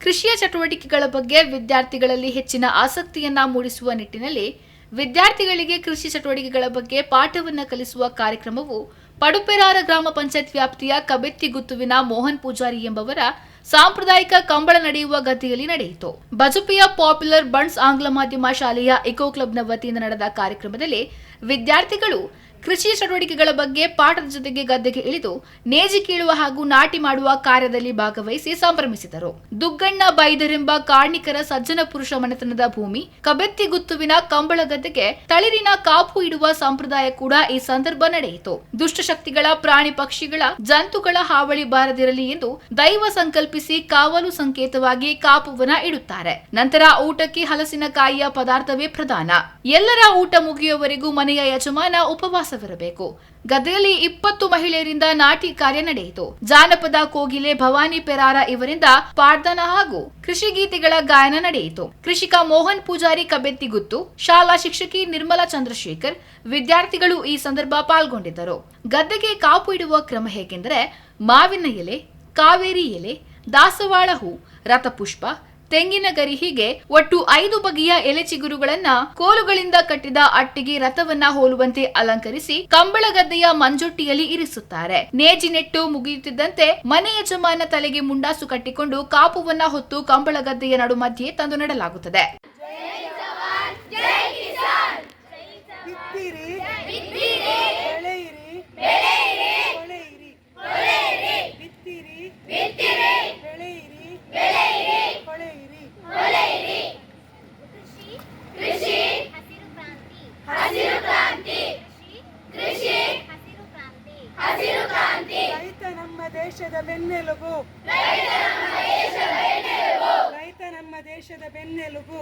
ಕೃಷಿಯ ಚಟುವಟಿಕೆಗಳ ಬಗ್ಗೆ ವಿದ್ಯಾರ್ಥಿಗಳಲ್ಲಿ ಹೆಚ್ಚಿನ ಆಸಕ್ತಿಯನ್ನ ಮೂಡಿಸುವ ನಿಟ್ಟಿನಲ್ಲಿ ವಿದ್ಯಾರ್ಥಿಗಳಿಗೆ ಕೃಷಿ ಚಟುವಟಿಕೆಗಳ ಬಗ್ಗೆ ಪಾಠವನ್ನ ಕಲಿಸುವ ಕಾರ್ಯಕ್ರಮವು ಪಡುಪೆರಾರ ಗ್ರಾಮ ಪಂಚಾಯತ್ ವ್ಯಾಪ್ತಿಯ ಕಬೆತ್ತಿಗುತ್ತುವಿನ ಮೋಹನ್ ಪೂಜಾರಿ ಎಂಬವರ ಸಾಂಪ್ರದಾಯಿಕ ಕಂಬಳ ನಡೆಯುವ ಗದ್ದೆಯಲ್ಲಿ ನಡೆಯಿತು. ಬಜುಪಿಯ ಪಾಪ್ಯುಲರ್ ಬಂಡ್ಸ್ ಆಂಗ್ಲ ಮಾಧ್ಯಮ ಶಾಲೆಯ ಇಕೋ ಕ್ಲಬ್ನ ವತಿಯಿಂದ ನಡೆದ ಕಾರ್ಯಕ್ರಮದಲ್ಲಿ ವಿದ್ಯಾರ್ಥಿಗಳು ಕೃಷಿ ಚಟುವಟಿಕೆಗಳ ಬಗ್ಗೆ ಪಾಠದ ಜೊತೆಗೆ ಗದ್ದೆಗೆ ಇಳಿದು ನೇಜಿ ಕೀಳುವ ಹಾಗೂ ನಾಟಿ ಮಾಡುವ ಕಾರ್ಯದಲ್ಲಿ ಭಾಗವಹಿಸಿ ಸಂಭ್ರಮಿಸಿದರು. ದುಗ್ಗಣ್ಣ ಬೈದರೆಂಬ ಕಾರ್ಣಿಕರ ಸಜ್ಜನ ಪುರುಷ ಮನೆತನದ ಭೂಮಿ ಕಬೆತ್ತಿಗುತ್ತುವಿನ ಕಂಬಳ ಗದ್ದೆಗೆ ತಳಿರಿನ ಕಾಪು ಇಡುವ ಸಂಪ್ರದಾಯ ಕೂಡ ಈ ಸಂದರ್ಭ ನಡೆಯಿತು. ದುಷ್ಟಶಕ್ತಿಗಳ ಪ್ರಾಣಿ ಪಕ್ಷಿಗಳ ಜಂತುಗಳ ಹಾವಳಿ ಬಾರದಿರಲಿ ಎಂದು ದೈವ ಸಂಕಲ್ಪಿಸಿ ಕಾವಲು ಸಂಕೇತವಾಗಿ ಕಾಪುವನ ಇಡುತ್ತಾರೆ. ನಂತರ ಊಟಕ್ಕೆ ಹಲಸಿನಕಾಯಿಯ ಪದಾರ್ಥವೇ ಪ್ರಧಾನ. ಎಲ್ಲರ ಊಟ ಮುಗಿಯುವವರೆಗೂ ಮನೆಯ ಯಜಮಾನ ಉಪವಾಸವಿರಬೇಕು ಗದ್ದೆಯಲ್ಲಿ ಇಪ್ಪತ್ತು ಮಹಿಳೆಯರಿಂದ ನಾಟಿ ಕಾರ್ಯ ನಡೆಯಿತು. ಜಾನಪದ ಕೋಗಿಲೆ ಭವಾನಿ ಪೆರಾರ ಇವರಿಂದ ಪಾಡ್ದನ ಹಾಗೂ ಕೃಷಿ ಗೀತೆಗಳ ಗಾಯನ ನಡೆಯಿತು. ಕೃಷಿಕ ಮೋಹನ್ ಪೂಜಾರಿ ಕಬೆತ್ತಿಗುತ್ತು ಶಾಲಾ ಶಿಕ್ಷಕಿ ನಿರ್ಮಲಾ ಚಂದ್ರಶೇಖರ್, ವಿದ್ಯಾರ್ಥಿಗಳು ಈ ಸಂದರ್ಭ ಪಾಲ್ಗೊಂಡಿದ್ದರು. ಗದ್ದೆಗೆ ಕಾಪು ಇಡುವ ಕ್ರಮ ಹೇಗೆಂದರೆ, ಮಾವಿನ ಎಲೆ, ಕಾವೇರಿ ಎಲೆ, ದಾಸವಾಳ ಹೂ, ರಥಪುಷ್ಪ ತೆಂಗಿನ ಗರಿ ಹೀಗೆ ಒಟ್ಟು ಐದು ಬಗೆಯ ಎಲೆ ಚಿಗುರುಗಳನ್ನ ಕೋಲುಗಳಿಂದ ಕಟ್ಟಿದ ಅಟ್ಟಿಗೆ ರಥವನ್ನ ಹೋಲುವಂತೆ ಅಲಂಕರಿಸಿ ಕಂಬಳಗದ್ದೆಯ ಮಂಜೊಟ್ಟಿಯಲ್ಲಿ ಇರಿಸುತ್ತಾರೆ. ನೇಜಿ ನೆಟ್ಟು ಮುಗಿಯುತ್ತಿದ್ದಂತೆ ಮನೆ ಯಜಮಾನ ತಲೆಗೆ ಮುಂಡಾಸು ಕಟ್ಟಿಕೊಂಡು ಕಾಪುವನ್ನ ಹೊತ್ತು ಕಂಬಳಗದ್ದೆಯ ನಡು ಮಧ್ಯೆ ತಂದು ನೆಡಲಾಗುತ್ತದೆ. ದೇಶದ ಬೆನ್ನೆಲುಬು. ರೈತ ನಮ್ಮ ದೇಶದ ಬೆನ್ನೆಲುಬು.